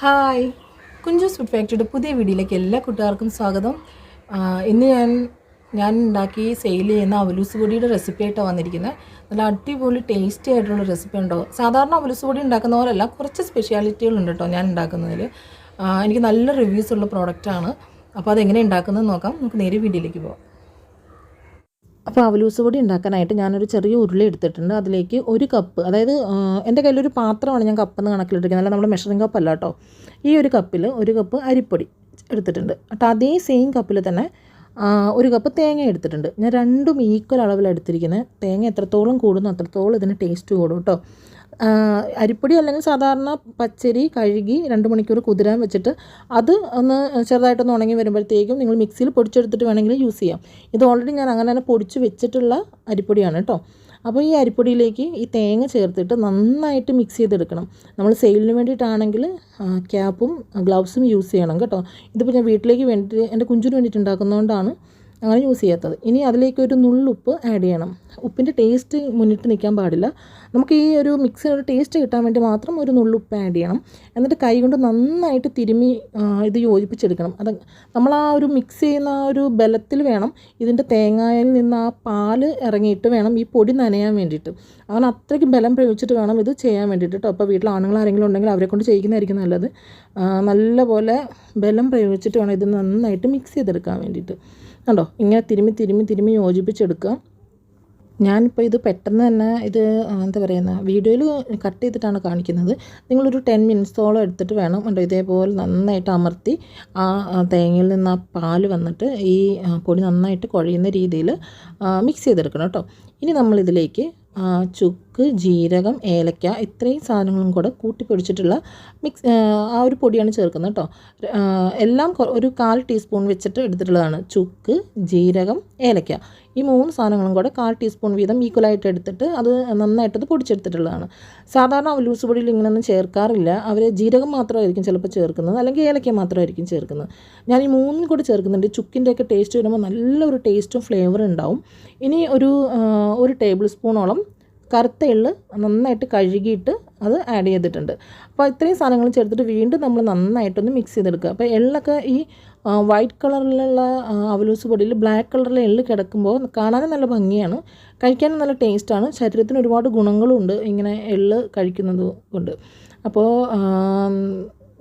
Hi. Kunjus food ഫാക്ടറിയുടെ പുതിയ വീഡിയോയിലേക്ക് എല്ലാ കൂട്ടുകാർക്കും സ്വാഗതം. ഇന്ന് ഞാൻ ഞാൻ ഉണ്ടാക്കി സെയിൽ ചെയ്യുന്ന അവലൂസ് പൊടിയുടെ റെസിപ്പി ആയിട്ടാണ് വന്നിരിക്കുന്നത്. നല്ല അടിപൊളി ടേസ്റ്റി ആയിട്ടുള്ള റെസിപ്പി ഉണ്ടോ? സാധാരണ അവലൂസ് പൊടി ഉണ്ടാക്കുന്ന പോലെയല്ല കുറച്ച് സ്പെഷ്യാലിറ്റികളുണ്ട് കേട്ടോ ഞാൻ ഉണ്ടാക്കുന്നതിൽ എനിക്ക് നല്ല റിവ്യൂസ് ഉള്ള പ്രോഡക്റ്റാണ് അപ്പോൾ അതെങ്ങനെ ഉണ്ടാക്കുന്നതെന്ന് നോക്കാം. നമുക്ക് നേരെ വീഡിയോയിലേക്ക് പോകാം അപ്പോൾ അവലൂസ് പൊടി ഉണ്ടാക്കാനായിട്ട് ഞാനൊരു ചെറിയ ഉരുളി എടുത്തിട്ടുണ്ട്. അതിലേക്ക് ഒരു കപ്പ് അതായത് എന്റെ കയ്യിലൊരു പാത്രമാണ് ഞാൻ കപ്പെന്ന് കണക്കിലിട്ടിരിക്കുന്നത് അല്ല നമ്മുടെ മെഷറിംഗ് കപ്പല്ല കേട്ടോ. ഈ ഒരു കപ്പിൽ ഒരു കപ്പ് അരിപ്പൊടി എടുത്തിട്ടുണ്ട്. കേട്ടോ അതേ സെയിം കപ്പിൽ തന്നെ ഒരു കപ്പ് തേങ്ങ എടുത്തിട്ടുണ്ട്. ഞാൻ രണ്ടും ഈക്വൽ അളവിൽ എടുത്തിരിക്കുന്നത് തേങ്ങ എത്രത്തോളം കൂടുന്നു അത്രത്തോളം ഇതിന് ടേസ്റ്റ് കൂടും കേട്ടോ. അരിപ്പൊടി അല്ലെങ്കിൽ സാധാരണ പച്ചരി കഴുകി രണ്ട് മണിക്കൂർ കുതിരാൻ വെച്ചിട്ട് അത് ഒന്ന് ചെറുതായിട്ടൊന്ന് ഉണങ്ങി വരുമ്പോഴത്തേക്കും നിങ്ങൾ മിക്സിയിൽ പൊടിച്ചെടുത്തിട്ട് വേണമെങ്കിൽ യൂസ് ചെയ്യാം. ഇത് ഓൾറെഡി ഞാൻ അങ്ങനെ തന്നെ പൊടിച്ച് വെച്ചിട്ടുള്ള അരിപ്പൊടിയാണ് കേട്ടോ. അപ്പോൾ ഈ അരിപ്പൊടിയിലേക്ക് ഈ തേങ്ങ ചേർത്തിട്ട് നന്നായിട്ട് മിക്സ് ചെയ്തെടുക്കണം. നമ്മൾ സെയിലിന് വേണ്ടിയിട്ടാണെങ്കിൽ ക്യാപ്പും ഗ്ലൗസും യൂസ് ചെയ്യണം കേട്ടോ. ഇതിപ്പോൾ ഞാൻ വീട്ടിലേക്ക് വേണ്ടിയിട്ട് എന്റെ കുഞ്ചിന് വേണ്ടിയിട്ട് ഉണ്ടാക്കുന്നതുകൊണ്ടാണ് അങ്ങനെ യൂസ് ചെയ്യാത്തത്. ഇനി അതിലേക്ക് ഒരു നുള്ളുപ്പ് ആഡ് ചെയ്യണം. ഉപ്പിന്റെ ടേസ്റ്റ് മുന്നിട്ട് നിൽക്കാൻ പാടില്ല. നമുക്ക് ഈ ഒരു മിക്സിന് ഒരു ടേസ്റ്റ് കിട്ടാൻ വേണ്ടി മാത്രം ഒരു നുള്ളുപ്പ് ആഡ് ചെയ്യണം. എന്നിട്ട് കൈ കൊണ്ട് നന്നായിട്ട് തിരുമി ഇത് യോജിപ്പിച്ചെടുക്കണം. അത് നമ്മൾ ആ ഒരു മിക്സ് ചെയ്യുന്ന ആ ഒരു ബലത്തിൽ വേണം. ഇതിന്റെ തേങ്ങയിൽ നിന്ന് ആ പാൽ ഇറങ്ങിയിട്ട് വേണം ഈ പൊടി നനയാൻ വേണ്ടിയിട്ട്. അങ്ങനെ അത്രയ്ക്ക് ബലം പ്രയോഗിച്ചിട്ട് വേണം ഇത് ചെയ്യാൻ വേണ്ടിയിട്ട് കേട്ടോ അപ്പോൾ വീട്ടിൽ ആണുങ്ങൾ ആരെങ്കിലും ഉണ്ടെങ്കിൽ അവരെ കൊണ്ട് ചെയ്യിക്കുന്നതായിരിക്കും നല്ലത്. നല്ലപോലെ ബലം പ്രയോഗിച്ചിട്ട് വേണം ഇത് നന്നായിട്ട് മിക്സ് ചെയ്തെടുക്കാൻ വേണ്ടിയിട്ട്. കണ്ടോ? ഇങ്ങനെ തിരുമ്മി തിരുമ്മി തിരുമ്മി യോജിപ്പിച്ചെടുക്കുക. ഞാനിപ്പോൾ ഇത് പെട്ടെന്ന് തന്നെ ഇത് എന്താ പറയുന്ന വീഡിയോയിൽ കട്ട് ചെയ്തിട്ടാണ് കാണിക്കുന്നത്. നിങ്ങളൊരു ടെൻ മിനിറ്റ്സോളം എടുത്തിട്ട് വേണം കണ്ടോ ഇതേപോലെ നന്നായിട്ട് അമർത്തി ആ തേങ്ങയിൽ നിന്ന് ആ പാൽ വന്നിട്ട് ഈ പൊടി നന്നായിട്ട് കുഴയുന്ന രീതിയിൽ മിക്സ് ചെയ്തെടുക്കണം കേട്ടോ. ഇനി നമ്മളിതിലേക്ക് ആ, ചുക്ക് ജീരകം ഏലക്ക ഇത്രയും സാധനങ്ങളും കൂടെ കൂട്ടിപ്പൊടിച്ചിട്ടുള്ള മിക്സ് ആ ഒരു പൊടിയാണ് ചേർക്കുന്നത് കേട്ടോ എല്ലാം ഒരു കാൽ ടീസ്പൂൺ വെച്ചിട്ട് എടുത്തിട്ടുള്ളതാണ്. ചുക്ക് ജീരകം ഏലക്ക. ഈ മൂന്ന് സാധനങ്ങളും കൂടെ കാൽ ടീസ്പൂൺ വീതം ഈക്വലായിട്ട് എടുത്തിട്ട് അത് നന്നായിട്ടത് പൊടിച്ചെടുത്തിട്ടുള്ളതാണ്. സാധാരണ ലൂസ് പൊടിയിൽ ഇങ്ങനെയൊന്നും ചേർക്കാറില്ല. അവർ ജീരകം മാത്രമായിരിക്കും ചിലപ്പോൾ ചേർക്കുന്നത്. അല്ലെങ്കിൽ ഏലക്ക മാത്രമായിരിക്കും ചേർക്കുന്നത്. ഞാൻ ഈ മൂന്നും കൂടി ചേർക്കുന്നുണ്ട്. ചുക്കിന്റെയൊക്കെ ടേസ്റ്റ് വരുമ്പോൾ നല്ലൊരു ടേസ്റ്റും ഫ്ലേവറും ഉണ്ടാവും. ഇനി ഒരു ഒരു ടേബിൾ സ്പൂണോളം കറുത്ത എള്ള് നന്നായിട്ട് കഴുകിയിട്ട് അത് ആഡ് ചെയ്തിട്ടുണ്ട്. അപ്പോൾ ഇത്രയും സാധനങ്ങൾ ചേർത്തിട്ട് വീണ്ടും നമ്മൾ നന്നായിട്ടൊന്ന് മിക്സ് ചെയ്തെടുക്കുക. അപ്പോൾ എള്ളൊക്കെ ഈ വൈറ്റ് കളറിലുള്ള അവലൂസ് പൊടിയിൽ ബ്ലാക്ക് കളറിലെ എള്ള് കിടക്കുമ്പോൾ കാണാനും നല്ല ഭംഗിയാണ്. കഴിക്കാനും നല്ല ടേസ്റ്റാണ് ശരീരത്തിന് ഒരുപാട് ഗുണങ്ങളുണ്ട് ഇങ്ങനെ എള്ള് കഴിക്കുന്നത് കൊണ്ട്. അപ്പോൾ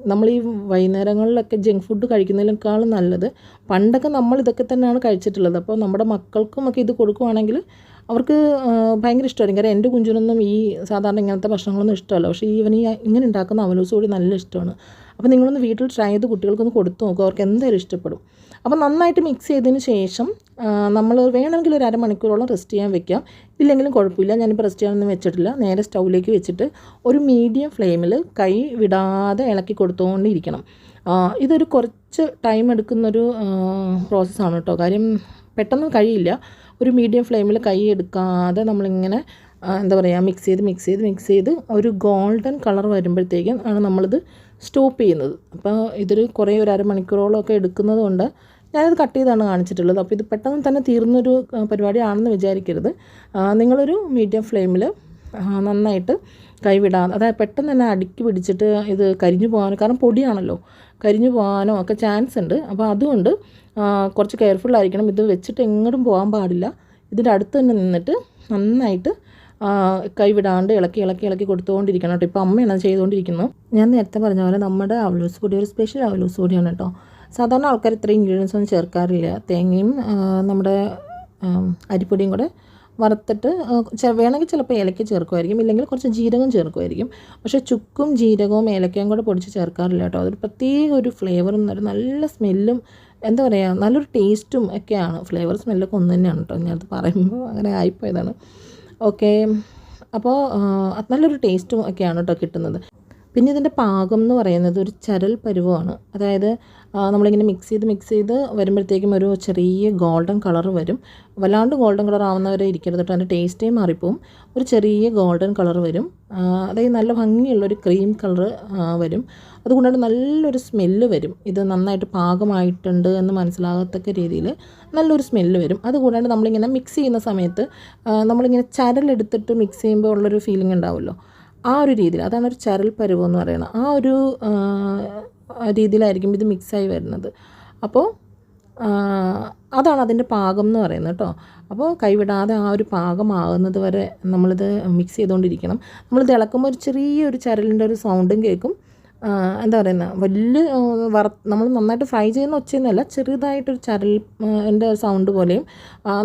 നമ്മൾ ഈ വൈകുന്നേരങ്ങളിലൊക്കെ ജങ്ക് ഫുഡ് കഴിക്കുന്നതിനേക്കാളും നല്ലത് പണ്ടൊക്കെ നമ്മൾ ഇതൊക്കെ തന്നെയാണ് കഴിച്ചിട്ടുള്ളത്. അപ്പോൾ നമ്മുടെ മക്കൾക്കും ഒക്കെ ഇത് കൊടുക്കുവാണെങ്കിൽ അവർക്ക് ഭയങ്കര ഇഷ്ടമായിരിക്കും. കാരണം എന്റെ കുഞ്ചിനൊന്നും ഈ സാധാരണ ഇങ്ങനത്തെ ഭക്ഷണങ്ങളൊന്നും ഇഷ്ടമല്ല. പക്ഷേ ഈവൻ ഈ ഇങ്ങനെ ഉണ്ടാക്കുന്ന അവലോസ് കൂടി നല്ല ഇഷ്ടമാണ്. അപ്പോൾ നിങ്ങളൊന്ന് വീട്ടിൽ ട്രൈ ചെയ്ത് കുട്ടികൾക്കൊന്ന് കൊടുത്തു നോക്കുക അവർക്ക് എന്തായാലും ഇഷ്ടപ്പെടും. അപ്പോൾ നന്നായിട്ട് മിക്സ് ചെയ്തതിന് ശേഷം നമ്മൾ വേണമെങ്കിൽ ഒരു അരമണിക്കൂറോളം റെസ്റ്റ് ചെയ്യാൻ വെക്കാം. ഇല്ലെങ്കിലും കുഴപ്പമില്ല. ഞാനിപ്പോൾ റെസ്റ്റ് ചെയ്യാനൊന്നും വെച്ചിട്ടില്ല. നേരെ സ്റ്റൗവിലേക്ക് വെച്ചിട്ട് ഒരു മീഡിയം ഫ്ലെയിമിൽ കൈ വിടാതെ ഇളക്കി കൊടുത്തുകൊണ്ടിരിക്കണം ഇതൊരു കുറച്ച് ടൈം എടുക്കുന്നൊരു പ്രോസസ്സാണ് കേട്ടോ. കാര്യം പെട്ടെന്ന് കഴിയില്ല. ഒരു മീഡിയം ഫ്ലെയിമിൽ കൈ എടുക്കാതെ നമ്മളിങ്ങനെ എന്താ പറയുക മിക്സ് ചെയ്ത് മിക്സ് ചെയ്ത് മിക്സ് ചെയ്ത് ഒരു ഗോൾഡൻ കളർ വരുമ്പോഴത്തേക്കും ആണ് നമ്മളിത് സ്റ്റോപ്പ് ചെയ്യുന്നത്. അപ്പോൾ ഇതൊരു കുറേ ഒരു അരമണിക്കൂറോളം ഒക്കെ എടുക്കുന്നത് കൊണ്ട് ഞാനിത് കട്ട് ചെയ്താണ് കാണിച്ചിട്ടുള്ളത്. അപ്പോൾ ഇത് പെട്ടെന്ന് തന്നെ തീർന്നൊരു പരിപാടിയാണെന്ന് വിചാരിക്കരുത്. നിങ്ങളൊരു മീഡിയം ഫ്ലെയിമിൽ നന്നായിട്ട് കൈവിടാതെ അതായത് പെട്ടെന്ന് തന്നെ അടുക്കി പിടിച്ചിട്ട് ഇത് കരിഞ്ഞു പോകാൻ കാരണം പൊടിയാണല്ലോ. കരിഞ്ഞു പോകാനോ ഒക്കെ ചാൻസ് ഉണ്ട്. അപ്പോൾ അതുകൊണ്ട് കുറച്ച് കെയർഫുൾ ആയിരിക്കണം. ഇത് വെച്ചിട്ട് എങ്ങോട്ടും പോകാൻ പാടില്ല. ഇതിന്റെ അടുത്ത് തന്നെ നിന്നിട്ട് നന്നായിട്ട് കൈവിടാണ്ട് ഇളക്കി ഇളക്കി ഇളക്കി കൊടുത്തുകൊണ്ടിരിക്കണം കേട്ടോ. ഇപ്പോൾ അമ്മയാണ് ചെയ്തുകൊണ്ടിരിക്കുന്നത് ഞാൻ നേരത്തെ പറഞ്ഞ പോലെ നമ്മുടെ അവലൂസ് പൊടി ഒരു സ്പെഷ്യൽ അവലൂസ് പൊടിയാണ് കേട്ടോ. സാധാരണ ആൾക്കാർ ഇത്രയും ഇൻഗ്രീഡിയൻസ് ഒന്നും ചേർക്കാറില്ല. തേങ്ങയും നമ്മുടെ അരിപ്പൊടിയും കൂടെ വറുത്തിട്ട് വേണമെങ്കിൽ ചിലപ്പോൾ ഏലക്ക ചേർക്കുമായിരിക്കും. ഇല്ലെങ്കിൽ കുറച്ച് ജീരകം ചേർക്കുമായിരിക്കും. പക്ഷേ ചുക്കും ജീരകവും ഏലക്കയും കൂടെ പൊടിച്ച് ചേർക്കാറില്ല കേട്ടോ. അതൊരു പ്രത്യേക ഒരു ഫ്ലേവറും ഒരു നല്ല സ്മെല്ലും എന്താ പറയുക നല്ലൊരു ടേസ്റ്റും ഒക്കെയാണ്. ഫ്ലേവർ സ്മെല്ലൊക്കെ ഒന്ന് തന്നെയാണ് കേട്ടോ. ഞാനത് പറയുമ്പോൾ അങ്ങനെ ആയിപ്പോയതാണ്. ഓക്കെ. അപ്പോൾ നല്ലൊരു ടേസ്റ്റും ഒക്കെയാണ് കേട്ടോ കിട്ടുന്നത്. പിന്നെ ഇതിന്റെ പാകം എന്ന് പറയുന്നത് ഒരു ചരൽ പരുവമാണ് അതായത് നമ്മളിങ്ങനെ മിക്സ് ചെയ്ത് മിക്സ് ചെയ്ത് വരുമ്പോഴത്തേക്കും ഒരു ചെറിയ ഗോൾഡൻ കളർ വരും. വല്ലാണ്ട് ഗോൾഡൻ കളർ ആവുന്നവരെ ഇരിക്കരുത് കേട്ടോ. അതിന്റെ ടേസ്റ്റേ മാറിപ്പോവും. ഒരു ചെറിയ ഗോൾഡൻ കളർ വരും. അതായത് നല്ല ഭംഗിയുള്ളൊരു ക്രീം കളർ വരും. അതുകൊണ്ടാണ് നല്ലൊരു സ്മെല്ല് വരും. ഇത് നന്നായിട്ട് പാകമായിട്ടുണ്ട് എന്ന് മനസ്സിലാകത്തക്ക രീതിയിൽ നല്ലൊരു സ്മെല്ല് വരും. അതുകൂടാണ്ട് നമ്മളിങ്ങനെ മിക്സ് ചെയ്യുന്ന സമയത്ത് നമ്മളിങ്ങനെ ചരലെടുത്തിട്ട് മിക്സ് ചെയ്യുമ്പോൾ ഉള്ളൊരു ഫീലിംഗ് ഉണ്ടാവുമല്ലോ. ആ ഒരു രീതിയിൽ അതാണ് ഒരു ചരൽ പരുവം എന്ന് പറയുന്നത്. ആ ഒരു രീതിയിലായിരിക്കും ഇത് മിക്സായി വരുന്നത്. അപ്പോൾ അതാണ് അതിന്റെ പാകം എന്ന് പറയുന്നത് കേട്ടോ. അപ്പോൾ കൈവിടാതെ ആ ഒരു പാകമാകുന്നത് വരെ നമ്മളിത് മിക്സ് ചെയ്തുകൊണ്ടിരിക്കണം. നമ്മൾ തിളക്കുമ്പോൾ ഒരു ചെറിയൊരു ചരലിന്റെ ഒരു സൗണ്ടും കേൾക്കും. എന്താ പറയുന്നത് വലിയ വറ നമ്മൾ നന്നായിട്ട് ഫ്രൈ ചെയ്യുന്ന ഒച്ചയൊന്നുമല്ല ചെറുതായിട്ടൊരു ചരൽ എന്റെ സൗണ്ട് പോലെയും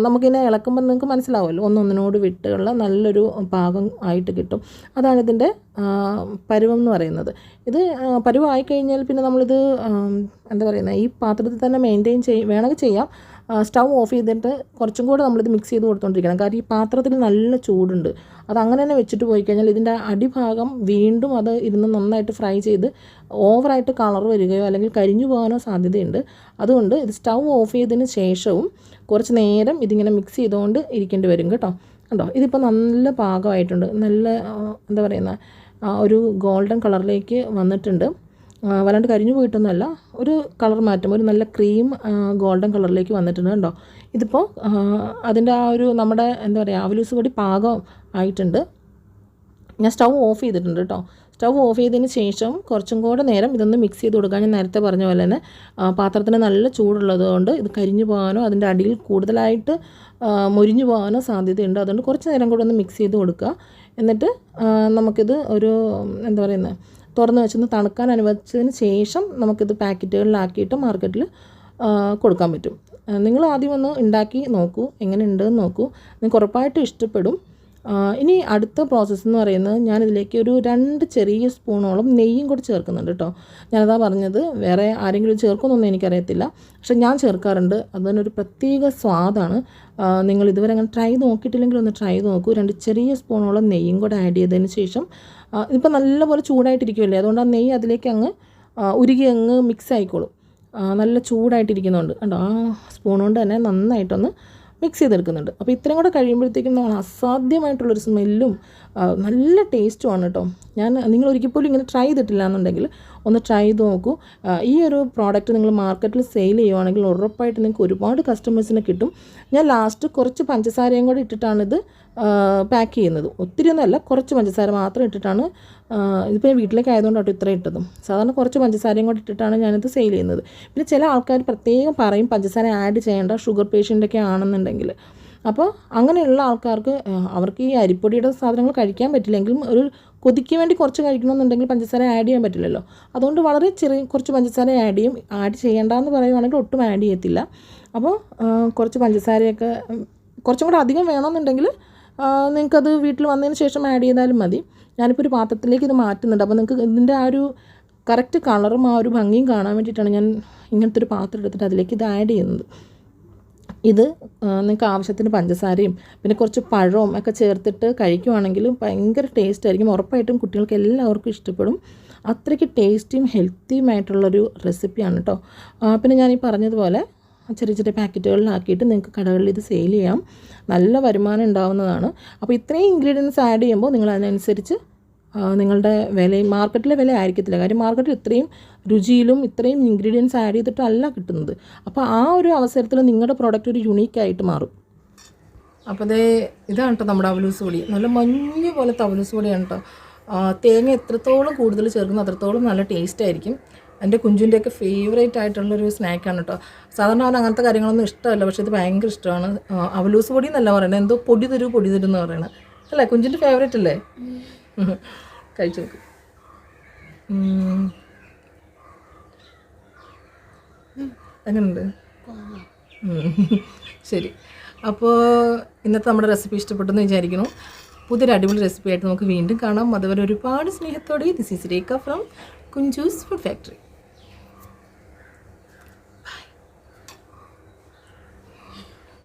നമുക്കിനെ ഇളക്കുമ്പോൾ നിങ്ങൾക്ക് മനസ്സിലാവുമല്ലോ ഒന്നൊന്നിനോട് വിട്ടുള്ള നല്ലൊരു പാകം ആയിട്ട് കിട്ടും. അതാണ് ഇതിന്റെ പരുവം എന്ന് പറയുന്നത്. ഇത് പരുവമായി കഴിഞ്ഞാൽ പിന്നെ നമ്മളിത് എന്താ പറയുന്നത് ഈ പാത്രത്തിൽ തന്നെ മെയിന്റെയിൻ ചെയ്യും വേണമെങ്കിൽ ചെയ്യാം. സ്റ്റൗ ഓഫ് ചെയ്തിട്ട് കുറച്ചും കൂടെ നമ്മളിത് മിക്സ് ചെയ്ത് കൊടുത്തോണ്ടിരിക്കണം. കാരണം ഈ പാത്രത്തിൽ നല്ല ചൂടുണ്ട്. അത് അങ്ങനെ തന്നെ വെച്ചിട്ട് പോയി കഴിഞ്ഞാൽ ഇതിന്റെ അടിഭാഗം വീണ്ടും അത് ഇരുന്ന് നന്നായിട്ട് ഫ്രൈ ചെയ്ത് ഓവറായിട്ട് കളർ വരികയോ അല്ലെങ്കിൽ കരിഞ്ഞു പോകാനോ സാധ്യതയുണ്ട്. അതുകൊണ്ട് ഇത് സ്റ്റൗ ഓഫ് ചെയ്തതിന് ശേഷവും കുറച്ച് നേരം ഇതിങ്ങനെ മിക്സ് ചെയ്തുകൊണ്ട് ഇരിക്കേണ്ടി വരും കേട്ടോ. കണ്ടോ? ഇതിപ്പോൾ നല്ല പാകമായിട്ടുണ്ട്. നല്ല എന്താ പറയുന്ന ഒരു ഗോൾഡൻ കളറിലേക്ക് വന്നിട്ടുണ്ട്. വല്ലാണ്ട് കരിഞ്ഞു പോയിട്ടൊന്നുമല്ല. ഒരു കളർ മാറ്റം ഒരു നല്ല ക്രീം ഗോൾഡൻ കളറിലേക്ക് വന്നിട്ടുണ്ട് കേട്ടോ. ഇതിപ്പോൾ അതിന്റെ ആ ഒരു നമ്മുടെ എന്താ പറയുക ആവലൂസ് പൊടി പാകം ആയിട്ടുണ്ട്. ഞാൻ സ്റ്റൗ ഓഫ് ചെയ്തിട്ടുണ്ട് കേട്ടോ. സ്റ്റൗ ഓഫ് ചെയ്തതിന് ശേഷം കുറച്ചും കൂടെ നേരം ഇതൊന്ന് മിക്സ് ചെയ്ത് കൊടുക്കാൻ ഞാൻ നേരത്തെ പറഞ്ഞ പോലെ തന്നെ പാത്രത്തിന് നല്ല ചൂടുള്ളത് കൊണ്ട് ഇത് കരിഞ്ഞു പോകാനോ അതിന്റെ അടിയിൽ കൂടുതലായിട്ട് മുരിഞ്ഞു പോകാനോ സാധ്യതയുണ്ട്. അതുകൊണ്ട് കുറച്ച് നേരം കൂടെ ഒന്ന് മിക്സ് ചെയ്ത് കൊടുക്കുക. എന്നിട്ട് നമുക്കിത് ഒരു എന്താ പറയുന്നത് തുറന്ന് വെച്ചൊന്ന് തണുക്കാൻ അനുവദിച്ചതിന് ശേഷം നമുക്കിത് പാക്കറ്റുകളിലാക്കിയിട്ട് മാർക്കറ്റിൽ കൊടുക്കാൻ പറ്റും. നിങ്ങൾ ആദ്യം ഒന്ന് ഉണ്ടാക്കി നോക്കൂ എങ്ങനെ ഉണ്ടെന്ന് നോക്കൂ. നിങ്ങൾക്ക് ഉറപ്പായിട്ടും ഇഷ്ടപ്പെടും. ഇനി അടുത്ത പ്രോസസ്സ് എന്ന് പറയുന്നത് ഞാനിതിലേക്ക് ഒരു രണ്ട് ചെറിയ സ്പൂണോളം നെയ്യും കൂടി ചേർക്കുന്നുണ്ട് കേട്ടോ. ഞാനതാ പറഞ്ഞത് വേറെ ആരെങ്കിലും ചേർക്കുമെന്നൊന്നും എനിക്കറിയത്തില്ല. പക്ഷെ ഞാൻ ചേർക്കാറുണ്ട്. അതിനൊരു പ്രത്യേക സ്വാദാണ്. നിങ്ങൾ ഇതുവരെ അങ്ങനെ ട്രൈ നോക്കിയിട്ടില്ലെങ്കിൽ ഒന്ന് ട്രൈ നോക്കൂ. രണ്ട് ചെറിയ സ്പൂണോളം നെയ്യും കൂടെ ആഡ് ചെയ്തതിന് ശേഷം ഇതിപ്പോൾ നല്ലപോലെ ചൂടായിട്ടിരിക്കുമല്ലേ അതുകൊണ്ട് ആ നെയ്യ് അതിലേക്ക് അങ്ങ് ഉരുകി അങ്ങ് മിക്സ് ആയിക്കോളും. നല്ല ചൂടായിട്ടിരിക്കുന്നുണ്ട്. കണ്ടോ? ആ സ്പൂൺ കൊണ്ട് തന്നെ നന്നായിട്ടൊന്ന് മിക്സ് ചെയ്തെടുക്കുന്നുണ്ട്. അപ്പോൾ ഇത്രയും കൂടെ കഴിയുമ്പോഴത്തേക്കും നമ്മൾ അസാധ്യമായിട്ടുള്ളൊരു സ്മെല്ലും നല്ല ടേസ്റ്റുമാണ് കേട്ടോ ഞാൻ നിങ്ങൾ ഒരിക്കൽ പോലും ഇങ്ങനെ ട്രൈ ചെയ്തിട്ടില്ല എന്നുണ്ടെങ്കിൽ ഒന്ന് ട്രൈ ചെയ്ത് നോക്കൂ. ഈ ഒരു പ്രോഡക്റ്റ് നിങ്ങൾ മാർക്കറ്റിൽ സെയിൽ ചെയ്യുവാണെങ്കിൽ ഉറപ്പായിട്ട് നിങ്ങൾക്ക് ഒരുപാട് കസ്റ്റമേഴ്സിനെ കിട്ടും. ഞാൻ ലാസ്റ്റ് കുറച്ച് പഞ്ചസാരയും കൂടെ ഇട്ടിട്ടാണിത് പാക്ക് ചെയ്യുന്നത്. ഒത്തിരി ഒന്നുമല്ല കുറച്ച് പഞ്ചസാര മാത്രം ഇട്ടിട്ടാണ് ഇതിപ്പോൾ ഞാൻ വീട്ടിലേക്ക് ആയതുകൊണ്ട് കേട്ടോ ഇത്ര ഇട്ടതും. സാധാരണ കുറച്ച് പഞ്ചസാരയും കൂടെ ഇട്ടിട്ടാണ് ഞാനിത് സെയിൽ ചെയ്യുന്നത്. പിന്നെ ചില ആൾക്കാർ പ്രത്യേകം പറയും പഞ്ചസാര ആഡ് ചെയ്യേണ്ട ഷുഗർ പേഷ്യന്റൊക്കെ ആണെന്നുണ്ടെങ്കിൽ. അപ്പോൾ അങ്ങനെയുള്ള ആൾക്കാർക്ക് അവർക്ക് ഈ അരിപ്പൊടിയുടെ സാധനങ്ങൾ കഴിക്കാൻ പറ്റില്ലെങ്കിലും ഒരു കൊതിക്ക് വേണ്ടി കുറച്ച് കഴിക്കണമെന്നുണ്ടെങ്കിൽ പഞ്ചസാര ആഡ് ചെയ്യാൻ പറ്റില്ലല്ലോ. അതുകൊണ്ട് വളരെ ചെറിയ കുറച്ച് പഞ്ചസാര ആഡ് ചെയ്യും. ആഡ് ചെയ്യേണ്ടെന്ന് പറയുവാണെങ്കിൽ ഒട്ടും ആഡ് ചെയ്യത്തില്ല. അപ്പോൾ കുറച്ച് പഞ്ചസാരയൊക്കെ കുറച്ചും കൂടെ അധികം വേണമെന്നുണ്ടെങ്കിൽ നിങ്ങൾക്കത് വീട്ടിൽ വന്നതിന് ശേഷം ആഡ് ചെയ്താലും മതി. ഞാനിപ്പോൾ ഒരു പാത്രത്തിലേക്ക് ഇത് മാറ്റുന്നുണ്ട്. അപ്പോൾ നിങ്ങൾക്ക് ഇതിന്റെ ആ ഒരു കറക്റ്റ് കളറും ആ ഒരു ഭംഗിയും കാണാൻ വേണ്ടിയിട്ടാണ് ഞാൻ ഇങ്ങനത്തെ ഒരു പാത്രം എടുത്തിട്ട് അതിലേക്ക് ഇത് ആഡ് ചെയ്യുന്നത്. ഇത് നിങ്ങൾക്ക് ആവശ്യത്തിന് പഞ്ചസാരയും പിന്നെ കുറച്ച് പഴവും ഒക്കെ ചേർത്തിട്ട് കഴിക്കുവാണെങ്കിൽ ഭയങ്കര ടേസ്റ്റ് ആയിരിക്കും. ഉറപ്പായിട്ടും കുട്ടികൾക്ക് എല്ലാവർക്കും ഇഷ്ടപ്പെടും. അത്രയ്ക്ക് ടേസ്റ്റിയും ഹെൽത്തിയുമായിട്ടുള്ളൊരു റെസിപ്പിയാണ് കേട്ടോ പിന്നെ ഞാൻ ഈ പറഞ്ഞതുപോലെ ചെറിയ ചെറിയ പാക്കറ്റുകളിലാക്കിയിട്ട് നിങ്ങൾക്ക് കടകളിൽ ഇത് സെയിൽ ചെയ്യാം. നല്ല വരുമാനം ഉണ്ടാവുന്നതാണ്. അപ്പോൾ ഇത്രയും ഇൻഗ്രീഡിയൻസ് ആഡ് ചെയ്യുമ്പോൾ നിങ്ങൾ അതിനനുസരിച്ച് നിങ്ങളുടെ വിലയും മാർക്കറ്റിലെ വില ആയിരിക്കത്തില്ല. കാര്യം മാർക്കറ്റിൽ ഇത്രയും രുചിയിലും ഇത്രയും ഇൻഗ്രീഡിയൻസ് ആഡ് ചെയ്തിട്ടല്ല കിട്ടുന്നത്. അപ്പോൾ ആ ഒരു അവസരത്തിൽ നിങ്ങളുടെ പ്രോഡക്റ്റ് ഒരു യുണീക്കായിട്ട് മാറും. അപ്പോൾ അതേ ഇതാണ് കേട്ടോ നമ്മുടെ അവലൂസ് പൊടി. നല്ല മഞ്ഞ് പോലെ അവലൂസ് പൊടിയാണ് കേട്ടോ തേങ്ങ എത്രത്തോളം കൂടുതൽ ചേർക്കുന്നു അത്രത്തോളം നല്ല ടേസ്റ്റ് ആയിരിക്കും. എന്റെ കുഞ്ചുന്റെയൊക്കെ ഫേവറേറ്റ് ആയിട്ടുള്ളൊരു സ്നാക്കാണ് കേട്ടോ സാധാരണ അവൻ അങ്ങനത്തെ കാര്യങ്ങളൊന്നും ഇഷ്ടമല്ല പക്ഷേ ഇത് ഭയങ്കര ഇഷ്ടമാണ്. അവലൂസ് പൊടി എന്നല്ല പറയുന്നത് എന്തോ പൊടി തരൂ പൊടി തരും എന്ന് പറയണത്. അല്ലേ? കുഞ്ചിന്റെ ഫേവറേറ്റ് അല്ലേ. കഴിച്ചു നോക്കും. അങ്ങനെയുണ്ട്. ശരി. അപ്പോൾ ഇന്നത്തെ നമ്മുടെ റെസിപ്പി ഇഷ്ടപ്പെട്ടെന്ന് വിചാരിക്കുന്നു. പുതിയൊരു അടിപൊളി റെസിപ്പി ആയിട്ട് നമുക്ക് വീണ്ടും കാണാം. അതുവരെ ഒരുപാട് സ്നേഹത്തോടെ. This is Rekha from Kunjoos food factory